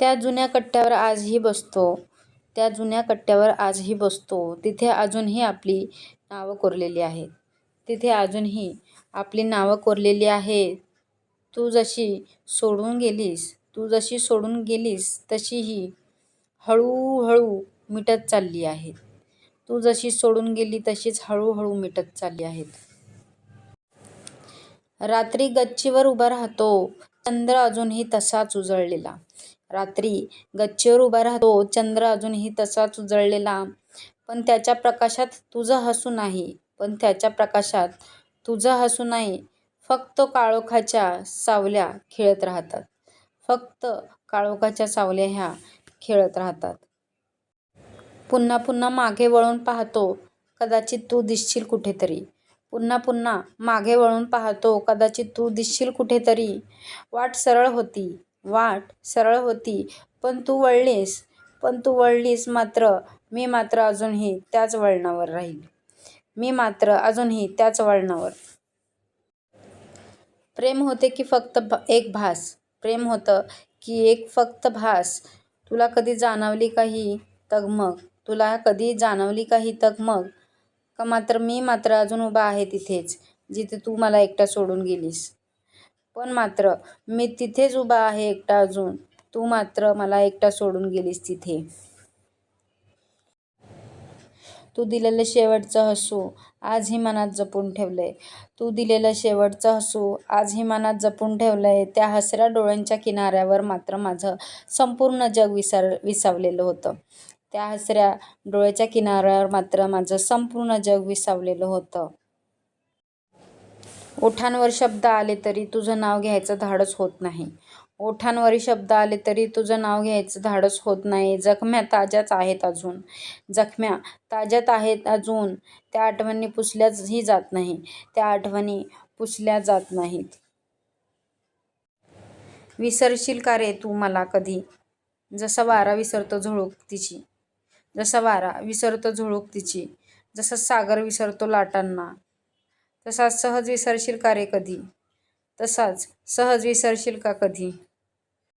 त्या जुन्या कट्ट्यावर आजही बसतो. त्या जुन्या कट्ट्यावर आजही बसतो. तिथे अजूनही आपली नावं कोरलेली आहेत. तिथे अजूनही आपली नावं कोरलेली आहेत. तू जशी सोडून गेलीस तू जशी सोडून गेलीस तशी ही हळूहळू मिटत चालली आहेत. तू जशी सोडून गेली तशीच हळूहळू मिटत चालली आहेत. रात्री गच्चीवर उभा राहतो. चंद्र अजूनही तसाच उजळलेला. रात्री गच्चीवर उभा राहतो. चंद्र अजूनही तसाच उजळलेला. पण त्याच्या प्रकाशात तुझं हसू नाही. पण त्याच्या प्रकाशात तुझं हसू नाही. फक्त काळोखाच्या सावल्या खेळत राहतात. फक्त काळोखाच्या सावल्या ह्या खेळत राहतात. पुन्हा पुन्हा मागे वळून पाहतो कदाचित तू दिसशील कुठेतरी. पुन्हा पुन्हा मागे वळून पाहतो कदाचित तू दिसशील कुठेतरी. वाट सरळ होती. वाट सरळ होती. पण तू वळलीस. पण तू वळलीस मात्र. मी मात्र अजूनही त्याच वळणावर राहील मी मात्र अजूनही त्याच वळणावर. प्रेम होते की फक्त एक भास. प्रेम होतं की एक फक्त भास. तुला कधी जाणवली काही तगमग? तुला कधी जाणवली काही तगमग? का मात्र मी मात्र अजून उभा आहे तिथेच जिथे तू मला एकटा सोडून गेलीस? पण मात्र मी तिथेच उभा आहे एकटा अजून. तू मात्र मला एकटा सोडून गेलीस तिथे. तू दिलेलं शेवटचं हसू आजही मनात जपून ठेवलंय. तू दिलेलं शेवटचं हसू आजही मनात जपून ठेवलंय. त्या हसऱ्या डोळ्यांच्या किनाऱ्यावर मात्र माझं संपूर्ण जग विसर विसावलेलं होतं. त्या हसऱ्या डोळ्याच्या किनाऱ्यावर मात्र माझं संपूर्ण जग विसावलेलं होतं. ओठांवर शब्द आले तरी तुझं नाव घ्यायचं धाडस होत नाही. ओठांवर शब्द आले तरी तुझं नाव घ्यायचं धाडस होत नाही. जखम्या ताज्याच आहेत अजून. जखम्या ताज्यात आहेत अजून. त्या आठवणी पुसल्याही जात नाही. त्या आठवणी पुसल्या जात नाहीत. विसरशील का रे तू मला कधी? जसा वारा विसरतो झुळूक तिची. जसा वारा विसरतो झुळूक तिची. जसा सागर विसरतो लाटांना. तसाच सहज विसरशील का रे कधी? तसाच सहज विसरशील का कधी?